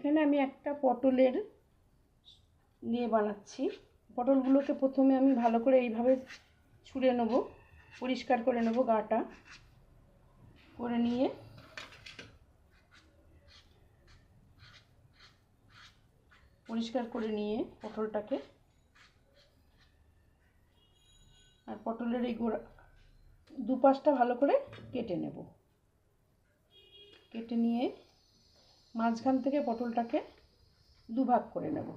এখানে আমি একটা পটলের নিয়ে বানাচ্ছি। পটলগুলোকে প্রথমে আমি ভালো করে এইভাবে ছুঁড়ে নেব, পরিষ্কার করে নেব গাটা। করে নিয়ে পরিষ্কার করে নিয়ে পটলটাকে। আর পটলের এই গোড়া, দুপাশটা ভালো করে কেটে নেব। কেটে নিয়ে মাঝখান থেকে পটলটাকে দুভাগ করে নেব।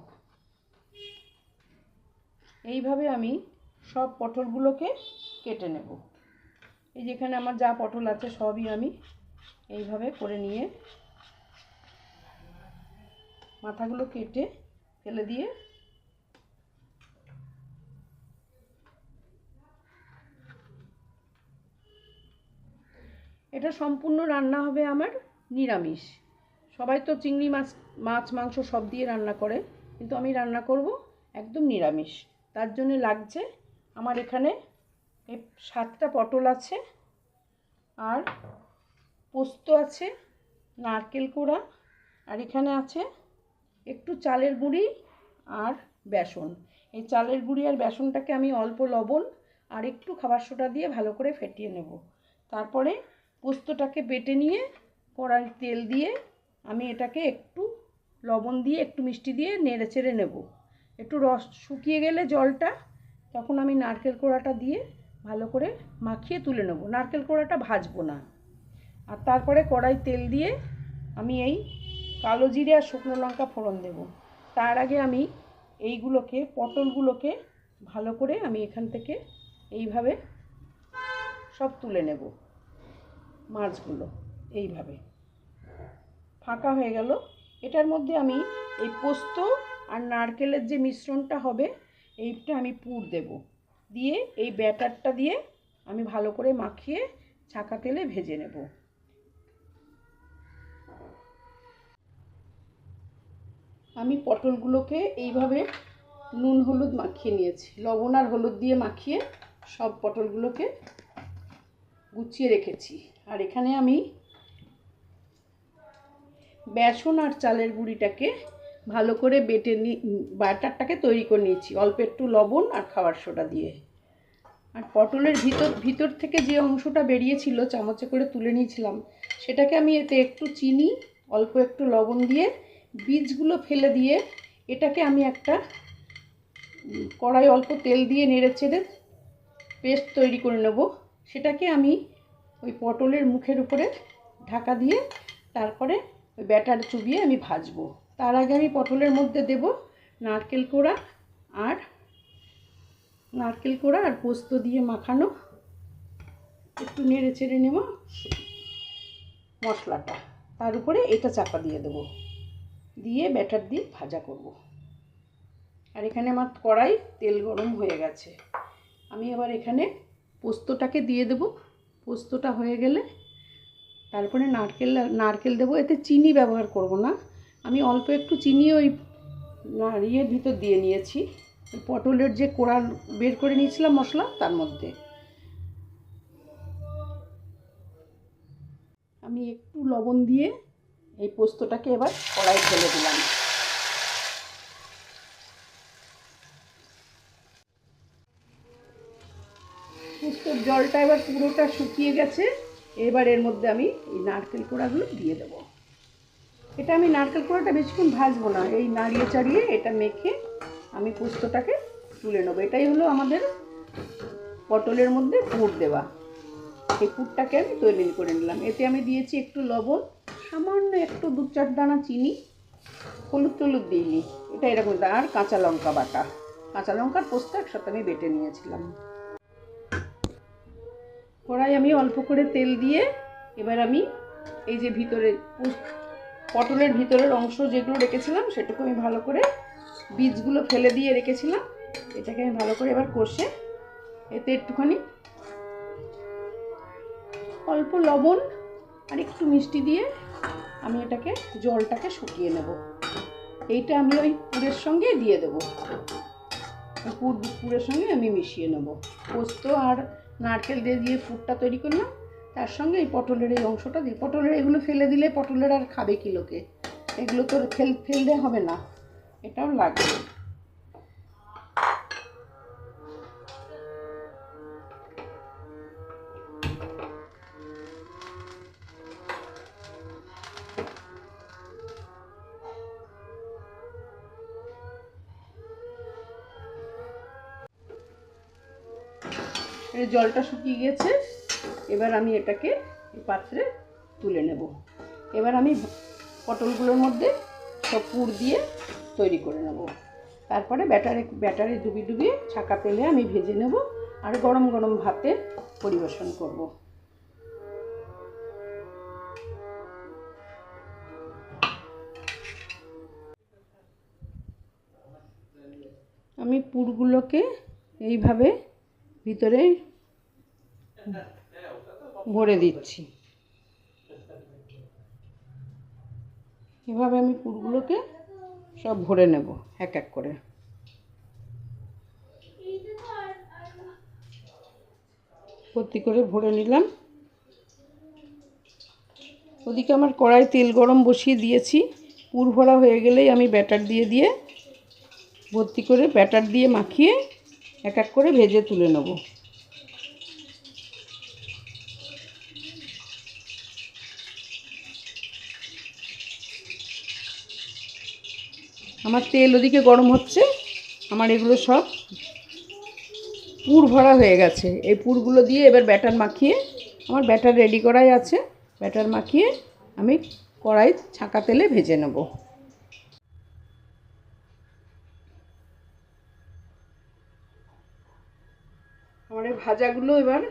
এইভাবে আমি সব পটলগুলোকে কেটে নেব। এই যেখানে আমার যা পটল আছে সবই আমি এইভাবে করে নিয়ে মাথাগুলো কেটে ফেলে দিয়ে এটা সম্পূর্ণ রান্না হবে আমার নিরামিষ। সবাই তো চিংড়ি মাছ মাছ, মাংস সব দিয়ে রান্না করে, কিন্তু আমি রান্না করব একদম নিরামিষ। তার জন্য লাগছে আমার এখানে সাতটা পটল আছে আর পোস্ত আছে, নারকেল কোড়া, আর এখানে আছে একটু চালের গুঁড়ি আর বেসন। এই চালের গুঁড়ি আর বেসনটাকে আমি অল্প লবণ আর একটু খাবার সোডা দিয়ে ভালো করে ফেটিয়ে নেব। তারপরে পোস্তটাকে বেটে নিয়ে কড়াই তেল দিয়ে আমি এটাকে একটু লবণ দিয়ে, একটু মিষ্টি দিয়ে নেড়ে চেড়ে নেব। একটু রস শুকিয়ে গেলে জলটা, তখন আমি নারকেল কোড়াটা দিয়ে ভালো করে মাখিয়ে তুলে নেব। নারকেল কোড়াটা ভাজবো না। আর তারপরে কড়াই তেল দিয়ে আমি এই কালো জিরে আর শুকনো লঙ্কা ফোড়ন দেব। তার আগে আমি এইগুলোকে, পটলগুলোকে ভালো করে আমি এখান থেকে এইভাবে সব তুলে নেব। মাছগুলো এইভাবে। ফাঁকা হয়ে গেল। এটার মধ্যে আমি এই পোস্ত আর নারকেলের যে মিশ্রণটা হবে, এইটা আমি পুর দেব। দিয়ে এই ব্যাটারটা দিয়ে আমি ভালো করে মাখিয়ে ছাঁকা তেলে ভেজে নেব। আমি পটলগুলোকে এইভাবে নুন, হলুদ মাখিয়ে নিয়েছি। লবণ আর হলুদ দিয়ে মাখিয়ে সব পটলগুলোকে গুছিয়ে রেখেছি। আর এখানে আমি বেসন আর চালের গুঁড়িটাকে ভালো করে বেটে নি, বাটারটাকে তৈরি করে নিয়েছি। অল্প একটু লবণ আর খাওয়ার সোডা দিয়ে। আর পটলের ভিতর ভিতর থেকে যে অংশটা বেরিয়েছিল, চামচে করে তুলে নিয়েছিলাম, সেটাকে আমি এতে একটু চিনি, অল্প একটু লবণ দিয়ে বীজগুলো ফেলে দিয়ে এটাকে আমি একটা কড়াই অল্প তেল দিয়ে নেড়ে চেড়ে পেস্ট তৈরি করে নেব। সেটাকে আমি ওই পটলের মুখের উপরে ঢাকা দিয়ে তারপরে ব্যাটার চুবিয়ে আমি ভাজবো। তার আগে আমি পটলের মধ্যে দেব নারকেল কোড়া আর নারকেল কোড়া আর পোস্ত দিয়ে মাখানো। একটু নেড়ে চেড়ে নেব মশলাটা। তার উপরে এটা চাপা দিয়ে দেবো। দিয়ে ব্যাটার দিয়ে ভাজা করব। আর এখানে আমার কড়াই তেল গরম হয়ে গেছে। আমি এবার এখানে পোস্তটাকে দিয়ে দেব। পোস্তটা হয়ে গেলে তারপরে নারকেল নারকেল দেবো। এতে চিনি ব্যবহার করব না। আমি অল্প একটু চিনি ওই ইয়ের ভিতর দিয়ে নিয়েছি। পটলের যে কোড়া বের করে নিয়েছিলাম মশলা, তার মধ্যে। আমি একটু লবণ দিয়ে এই পোস্তটাকে এবার কড়াই ঢেলে দিলাম। পোস্তর জলটা এবার পুরোটা শুকিয়ে গেছে। এবার এর মধ্যে আমি এই নারকেল কোড়াগুলো দিয়ে দেবো। এটা আমি নারকেল কোড়াটা বেশিক্ষণ ভাজবো না, এই নাড়িয়ে চাড়িয়ে এটা মেখে আমি পোস্তটাকে তুলে নেব। এটাই হলো আমাদের পটলের মধ্যে পুর দেওয়া। এই পুরটাকে আমি তৈরি করে নিলাম। এতে আমি দিয়েছি একটু লবণ, সামান্য একটু দু চার দানা চিনি, হলুদ টলুদ দিইনি। এটা এরকম আর কাঁচা লঙ্কা বাটা। কাঁচা লঙ্কার পোস্ত একসাথে আমি বেটে নিয়েছিলাম। কড়াই আমি অল্প করে তেল দিয়ে এবার আমি এই যে ভিতরে পটলের ভিতরের অংশ যেগুলো রেখেছিলাম সেটুকু আমি ভালো করে বীজগুলো ফেলে দিয়ে রেখেছিলাম। এটাকে আমি ভালো করে এবার কষে এতে একটুখানি অল্প লবণ আর একটু মিষ্টি দিয়ে আমি এটাকে, জলটাকে শুকিয়ে নেব। এইটা আমি ওই পুরের সঙ্গে দিয়ে দেবো। পুর, পুরের সঙ্গে আমি মিশিয়ে নেব। পোস্ত আর নারকেল দিয়ে দিয়ে ফুটটা তৈরি করলাম তার সঙ্গে এই পটলের এই অংশটা দিই পটলের এগুলো ফেলে দিলে পটলের আর খাবে কি লোকে? এগুলো তো ফেল, ফেললে হবে না। এটাও লাগবে। এই জলটা শুকিয়ে গেছে। এবার আমি এটাকে পাত্রে তুলে নেব। এবার আমি পটলগুলোর মধ্যে সব পুর দিয়ে তৈরি করে নেব। তারপরে ব্যাটারে ব্যাটারে ডুবি ডুবিয়ে ছাকা তেলে আমি ভেজে নেব আর গরম গরম ভাতে পরিবেশন করব। আমি পুরগুলোকে এইভাবে ভিতরে ভরে দিচ্ছি। এভাবে আমি পুরগুলোকে সব ভরে নেব, এক এক করে। ভর্তি করে ভরে নিলাম। ওদিকে আমার কড়াই তেল গরম বসিয়ে দিয়েছি। পুর ভরা হয়ে গেলেই আমি ব্যাটার দিয়ে দিয়ে ভর্তি করে ব্যাটার দিয়ে মাখিয়ে এক এক করে ভেজে তুলে নেব। আমার তেল ওদিকে গরম হচ্ছে, আমার এগুলো সব পুর ভরা হয়ে গেছে। এই পুরগুলো দিয়ে এবার ব্যাটার মাখিয়ে, আমার ব্যাটার রেডি করাই আছে। ব্যাটার মাখিয়ে আমি কড়াই ছাঁকা তেলে ভেজে নেব। আমার এই ভাজাগুলো এবার,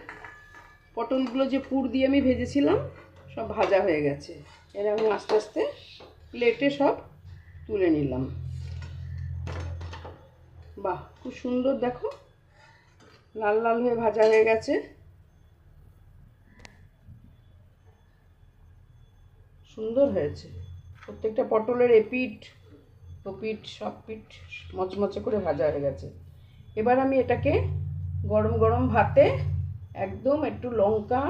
পটলগুলো যে পুর দিয়ে আমি ভেজেছিলাম, সব ভাজা হয়ে গেছে। এর আমি আস্তে আস্তে প্লেটে সব তুলে নিলাম। বাহ, খুব সুন্দর দেখো। লাল লাল হয়ে ভাজা হয়ে গেছে। সুন্দর হয়েছে। প্রত্যেকটা পটলের এপিট ওপিট সব পিঠ মচমচে করে ভাজা হয়ে গেছে। এবার আমি এটাকে গরম গরম ভাতে একদম একটু লঙ্কা,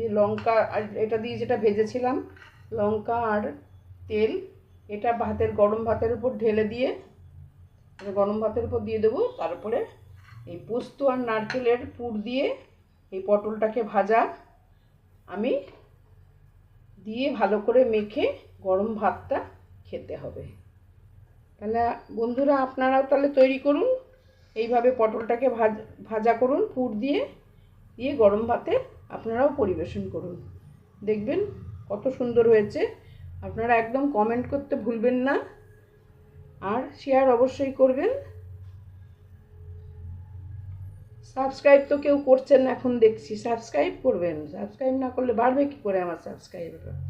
এই লঙ্কা আর এটা দিয়ে যেটা ভেজেছিলাম, লঙ্কা আর তেল, এটা ভাতের গরম ভাতের উপর ঢেলে দিয়ে গরম ভাতের উপর দিয়ে দেবো, তারপরে এই পোস্ত আর নারকেলের পুর দিয়ে এই পটলটাকে ভাজা, আমি দিয়ে ভালো করে মেখে গরম ভাতটা খেতে হবে। তাহলে বন্ধুরা, আপনারাও তাহলে তৈরি করুন। এইভাবে পটলটাকে ভাজ, ভাজা করুন, পুর দিয়ে দিয়ে গরম ভাতে আপনারাও পরিবেশন করুন। দেখবেন কত সুন্দর হয়েছে। আপনারা একদম কমেন্ট করতে ভুলবেন না। আর শেয়ার অবশ্যই করবেন। সাবস্ক্রাইব তো কেউ করছেন এখন দেখছি। সাবস্ক্রাইব করবেন। সাবস্ক্রাইব না করলে বাড়বে কী করে আমার সাবস্ক্রাইবার